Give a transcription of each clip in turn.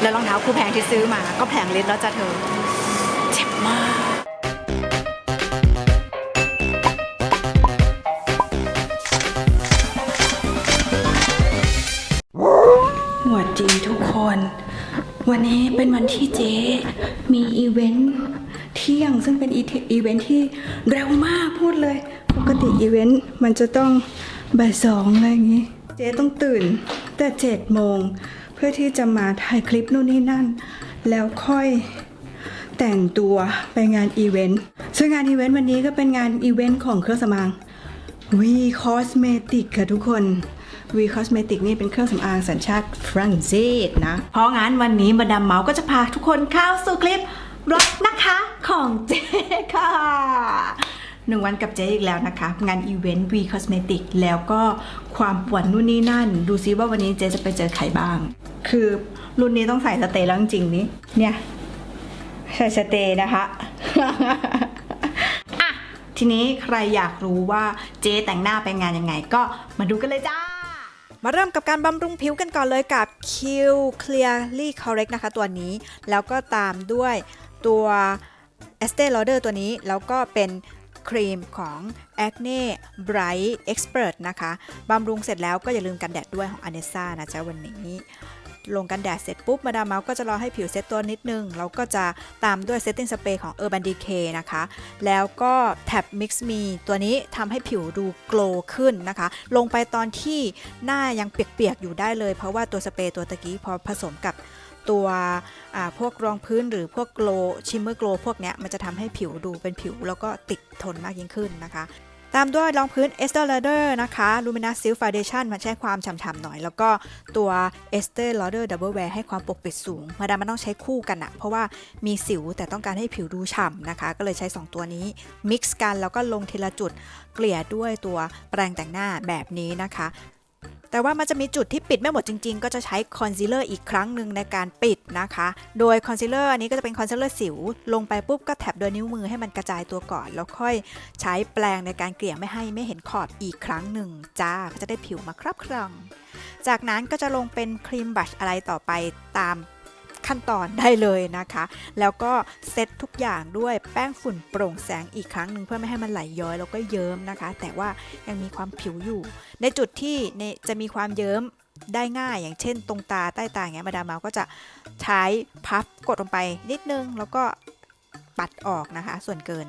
แล้วรองเท้าคู่แพงที่ซื้อมาก็แผงเลิตรแล้วจ้ะเธอ เจ็บมาก หวัดดีทุกคน วันนี้เป็นวันที่เจ๊ มีอีเวนต์เที่ยงซึ่งเป็นอีเทอีเวนต์ที่เร็วมากพูดเลย ปกติอีเวนต์มันจะต้องบ่ายสองอะไรอย่างงี้ เจ๊ต้องตื่นแต่เจ็ดโมง เพื่อที่จะมาถ่ายคลิปนู่นนี่นั่น แล้วค่อยแต่งตัวไปงานอีเวนต์ซึ่งงานอีเวนต์วันนี้ก็เป็นงานอีเวนต์ของเครื่องสำอางวีคอสเมติกค่ะทุกคนวีคอสเมติกนี่เป็นเครื่องสำอางสัญชาติฝรั่งเศสนะ เพราะงั้นวันนี้มาดามเมาส์ก็จะพาทุกคนเข้าสู่คลิปบล็อกนะคะของเจ๊ค่ะหนึ่งวันกับเจ๊อีกแล้วนะคะ งานอีเวนต์วีคอสเมติกแล้วก็ความปวดนู่นนี่นั่น ดูซิว่าวันนี้เจ๊จะไปเจอใครบ้าง คือรุ่นนี้ต้องใส่สเตย์แล้วจริงนี่เนี่ย ใส่สเตย์นะคะอะทีนี้ใครอยากรู้ว่าเจ๊แต่งหน้าไปงานยังไง ก็มาดูกันเลยจ้ามาเริ่มกับการบำรุงผิวกันก่อนเลยกับ Q Clearly Correct นะคะตัวนี้ แล้วก็ตามด้วยตัว Estee Lauder ตัวนี้ แล้วก็เป็นครีมของ Acne Bright Expert นะคะ บำรุงเสร็จแล้วก็อย่าลืมกันแดดด้วยของ Anessa นะจ๊ะวันนี้ ลงกันแดดเสร็จปุ๊บมาดามเมาส์ก็จะรอให้ผิวเซตตัวนิดนึง แล้วก็จะตามด้วย Setting Spray ของ Urban Decay นะคะ แล้วก็แท็บ Mix Me ตัวนี้ทำให้ผิวดูโกลว์ขึ้นนะคะ ลงไปตอนที่หน้ายังเปียกๆอยู่ได้เลย เพราะว่าตัวสเปรย์ตัวตะกี้พอผสมกับตัวพวกรองพื้นหรือพวกโกลชิมเมอร์โกลพวกเนี้ยมันจะทำให้ผิวดูเป็นผิวแล้วก็ติดทนมากยิ่งขึ้นนะคะ ตามด้วยรองพื้น Estee Lauder นะคะ Luminous Silk Foundation มันใช้ความฉ่ำๆหน่อย แล้วก็ตัว Estee Lauder Double Wear ให้ความปกปิดสูง มาดามมันต้องใช้คู่กันอะเพราะว่ามีสิวแต่ต้องการให้ผิวดูฉ่ำนะคะ ก็เลยใช้ 2 ตัวนี้มิกซ์กันแล้วก็ลงทีละจุด เกลี่ยด้วยตัวแปรงแต่งหน้าแบบนี้นะคะ แต่ว่ามันจะมีจุดที่ปิดไม่หมดจริง ๆ ก็จะใช้คอนซีลเลอร์อีกครั้งหนึ่งในการปิดนะคะ โดยคอนซีลเลอร์อันนี้ก็จะเป็นคอนซีลเลอร์สิว ลงไปปุ๊บก็แท็บโดยนิ้วมือให้มันกระจายตัวก่อน แล้วค่อยใช้แปรงในการเกลี่ยไม่ให้ไม่เห็นขอบอีกครั้งหนึ่งจ้าก็จะได้ผิวมาครับครองจากนั้นก็จะลงเป็นครีมบัชอะไรต่อไปตาม ขั้นตอนได้เลยนะคะ แล้วก็เซตทุกอย่างด้วยแป้งฝุ่นโปร่งแสงอีกครั้งหนึ่งเพื่อไม่ให้มันไหลย้อยแล้วก็เยิ้มนะคะ แต่ว่ายังมีความผิวอยู่ ในจุดที่จะมีความเยิ้มได้ง่ายอย่างเช่น ตรงตาใต้ตาอย่างเงี้ยมาดามเมาก็จะใช้พับกดลงไปนิดนึงแล้วก็ปัดออกนะคะ ส่วนเกิน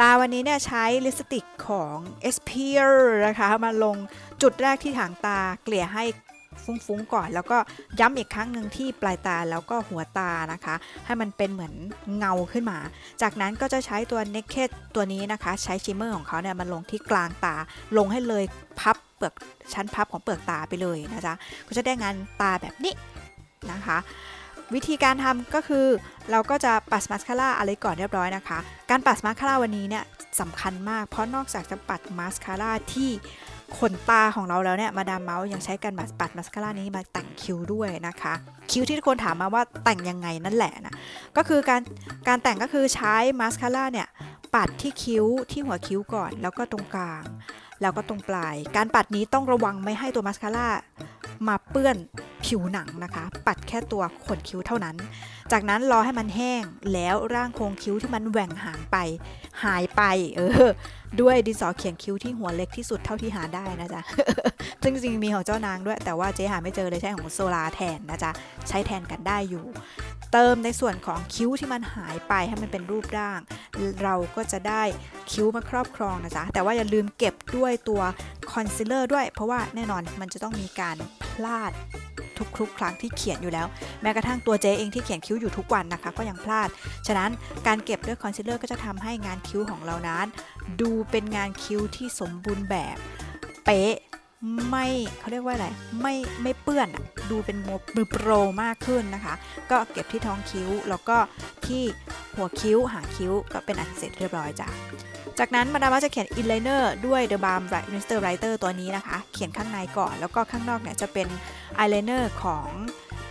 ตาวันนี้เนี่ยใช้ลิปสติกของ s p e r นะคะ มาลงจุดแรกที่หางตาเกลี่ยให้ ฟุ้งๆก่อน แล้วก็ย้ำอีกครั้งหนึ่งที่ปลายตาแล้วก็หัวตานะคะ ให้มันเป็นเหมือนเงาขึ้นมา จากนั้นก็จะใช้ตัว Naked ตัวนี้นะคะ ใช้ชิมเมอร์ของเขาเนี่ยมาลงที่กลางตา ลงให้เลยพับเปลือกชั้นพับของเปลือกตาไปเลยนะจ๊ะก็จะได้งานตาแบบนี้นะคะวิธีการทำก็คือเราก็จะปัดมาสคาร่าอะไรก่อนเรียบร้อยนะคะ การปัดมาสคาร่าวันนี้เนี่ยสำคัญมากเพราะนอกจากจะปัดมาสคาร่าที่ ขนตาของเราแล้วเนี่ยมาดามเมาส์ยังใช้การปัดมาสคาร่านี้มาแต่งคิ้วด้วยนะคะ คิ้วที่ทุกคนถามมาว่าแต่งยังไงนั่นแหละนะก็คือการการแต่งก็คือใช้มาสคาร่าเนี่ยปัดที่คิ้วที่หัวคิ้วก่อน แล้วก็ตรงกลาง แล้วก็ตรงปลาย การปัดนี้ต้องระวังไม่ให้ตัวมาสคาร่ามาเปื้อน ผิวหนังนะคะ ปัดแค่ตัวขนคิ้วเท่านั้น จากนั้นรอให้มันแห้งแล้วร่างโครงคิ้วที่มันแหว่งหางไป หายไปเออด้วยดินสอเขียนคิ้วที่หัวเล็กที่สุดเท่าที่หาได้นะจ๊ะซึ่งจริงมีของเจ้านางด้วย แต่ว่าเจ๊หาไม่เจอเลยใช้ของโซลาแทนนะจ๊ะใช้แทนกันได้อยู่ เติมในส่วนของคิ้วที่มันหายไปให้มันเป็นรูปร่าง เราก็จะได้คิ้วมาครอบครองนะจ๊ะแต่ว่าอย่าลืมเก็บด้วยตัวคอนซีลเลอร์ด้วย เพราะว่าแน่นอนมันจะต้องมีการพลาด ทุกๆ ครั้งที่เขียนอยู่แล้ว แม้กระทั่งตัวเจ๊เองที่เขียนคิ้วอยู่ทุกวันนะคะ ก็ยังพลาด ฉะนั้นการเก็บด้วยคอนซีลเลอร์ก็จะทำให้งานคิ้วของเรานั้น ดูเป็นงานคิ้วที่สมบูรณ์แบบเป๊ะไม่เขาเรียกว่าอะไรไม่ไม่เปื้อนดูเป็นมือโปรมากขึ้นนะคะ ก็เก็บที่ท้องคิ้วแล้วก็ที่ หัวคิ้ว หางคิ้ว ก็เป็นอันเสร็จเรียบร้อยจ้ะ จากนั้นมาดามว่าจะเขียนอินไลเนอร์ด้วย The Balm Mister Writer ตัวนี้นะคะ เขียนข้างในก่อน แล้วก็ข้างนอกเนี่ยจะเป็นอายไลเนอร์ของ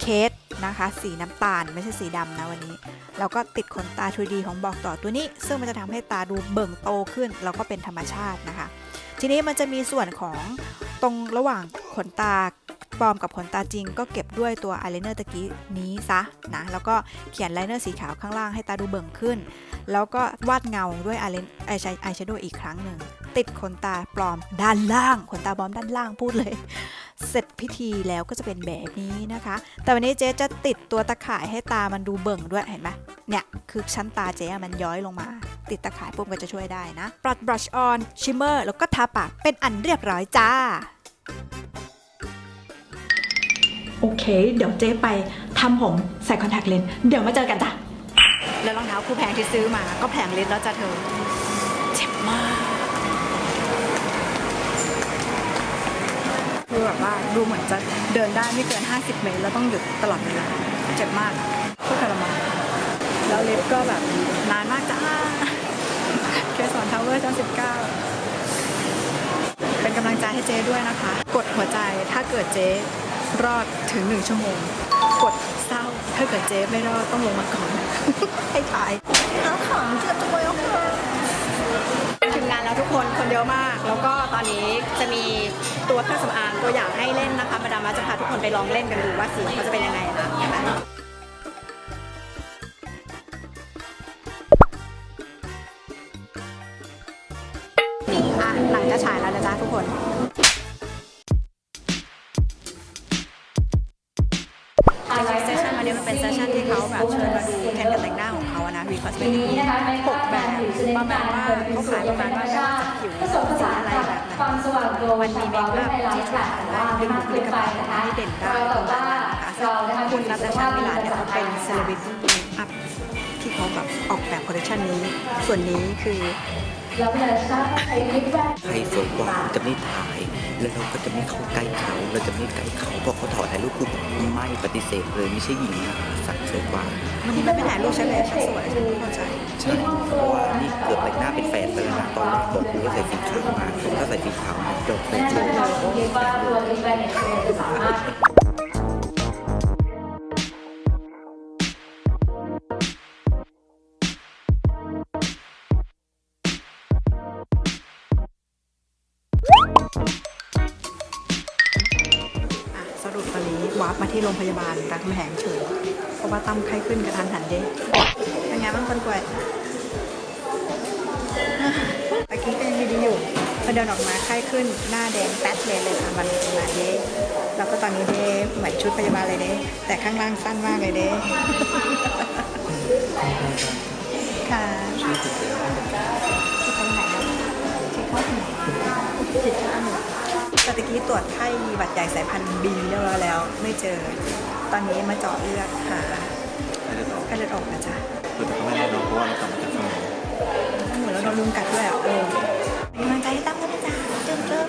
เคสนะคะ สีน้ำตาลไม่ใช่สีดำนะวันนี้ แล้วก็ติดขนตา 3D ของบอกต่อตัวนี้ ซึ่งมันจะทำให้ตาดูเบิ่งโตขึ้น แล้วก็เป็นธรรมชาตินะคะ ทีนี้มันจะมีส่วนของตรงระหว่างขนตา ปลอมกับขนตาจริง ก็เก็บด้วยตัวอายไลเนอร์ตะกี้นี้ซะนะแล้วก็เขียนไลเนอร์สีขาวข้างล่างให้ตาดูเบิ่งขึ้น แล้วก็วาดเงาด้วยอายไอแชโดว์อีกครั้งหนึ่งติดขนตาปลอมด้านล่างขนตาปลอมด้านล่างพูดเลย เสร็จพิธีแล้วก็จะเป็นแบบนี้นะคะ แต่วันนี้เจ๊จะติดตัวตะข่ายให้ตามันดูเบิ่งด้วยเห็นไหมเนี่ยคือชั้นตาเจ๊มันย้อยลงมาติดตะข่ายปุ๊บก็จะช่วยได้นะปรัดบรัชออน ชิมเมอร์ แล้วก็ทาปากเป็นอันเรียบร้อยจ้า โอเค เดี๋ยวเจ๊ไปทำผมใส่คอนแทคเลนส์เดี๋ยวมาเจอกันจ้ะ แล้วรองเท้าคู่แพงที่ซื้อมา ก็แผงลิตรแล้วจ้ะเธอ เจ็บมากคือแบบว่าดูเหมือนจะเดินได้ไม่เกิน 50 เมตร แล้วต้องหยุดตลอดเวลา เจ็บมากโคตรทรมานแล้วลิฟต์ก็แบบนานมากจ้าเคสอนทาวเวอร์ชั้น19 เป็นกำลังใจให้เจ๊ด้วยนะคะ กดหัวใจถ้าเกิดเจ๊ รอดถึง1ชั่วโมง กดเศร้า ถ้าเกิดเจ๊ไม่รอดต้องลงมาก่อนให้ถ่ายเอาของเจ็บตัวเอาถึงงานแล้วทุกคนคนเยอะมาก แล้วก็ตอนนี้จะมีตัวเครื่องสำอางตัวอย่างให้เล่นนะคะมาดามาจะพาทุกคนไปลองเล่นกันดูว่าสีเขาจะเป็นยังไงนะเห็นไหมอะหนังจะฉายแล้วนะจ๊ะทุกคน เซสชันวันนี้มันเป็นเซสชันที่เขาแบบเชิญมาดูเทรนด์การแต่งหน้าของเขาอะนะวีคอสเมติกหกแบบประมาณว่าเขาขายประมาณว่าไม่ว่าจะผิวสีอะไรแบบไหนมันมีเมคอัพที่ช่วยทำได้ดึงบุคลิกภาพของมันให้เด่นได้ประมาณนั้นนะคะซึ่งคุณนัทชาวิลาเนี่ยเขาเป็นเซเลบริตี้เมคอัพที่เขาแบบออกแบบคอลเลคชันนี้ ส่วนนี้คือใครสวยกว่าจะไม่ถ่าย แล้วเราก็จะไม่เข้าใกล้เขา เราจะไม่ใกล้เขาเพราะเขาถอดถ่ายรูปคือไม่ปฏิเสธเลยไม่ใช่หญิงนะสักสวยกว่าวันนี้มันไม่ถ่ายรูปฉันเลยฉันสวยฉันเข้าใจใช่เพราะว่านี่เกือบแต่งหน้าเป็นแฟนไปแล้วนะตอนแรกบอกกูว่าใส่สีขาวมาถ้าใส่สีขาวนะจบเลยจบอ่ ที่โรงพยาบาลรามคำแหงเฉยเพราะว่าตั้มไข้ขึ้นกระทันหันเด้เป็นไงบ้างคนป่วยเมื่อกี้ก็ยังดีๆอยู่พอเดินออกมาไข้ขึ้นหน้าแดงแป๊ดเลยเลยค่ะมันมาเด้แล้วก็ตอนนี้เด้เหมือนชุดพยาบาลเลยเด้แต่ข้างล่างสั้นมากเลยเด้ค่ะที่ตรงไหนนะที่เข้าถึงที่เข้าหนึ่ง แต่ตะกี้ตรวจไข้หวัดใหญ่สายพันธุ์บีเรียบร้อยแล้ว ไม่เจอ ตอนนี้มาเจาะเลือดหาไม่ได้บอกไข้เลือดออกนะจ๊ะคือแต่ก็ไม่แน่นอนเพราะว่าเรากลับมาจากสมองเหมือนเราโดนลุมกัดด้วยอะเออเป็นกำลังใจให้ตั้มด้วยนะจ๊ะเจอเจอ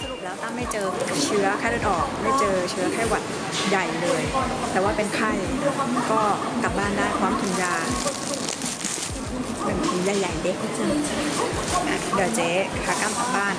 สรุปแล้วตั้มไม่เจอเชื้อไข้เลือดออก ไม่เจอเชื้อไข้หวัดใหญ่เลย แต่ว่าเป็นไข้ก็กลับบ้านได้พร้อมถุงยา หนึ่งชิ้นใหญ่ๆเด็กอะเดี๋ยวเจ๊ขากล้ามกลับบ้าน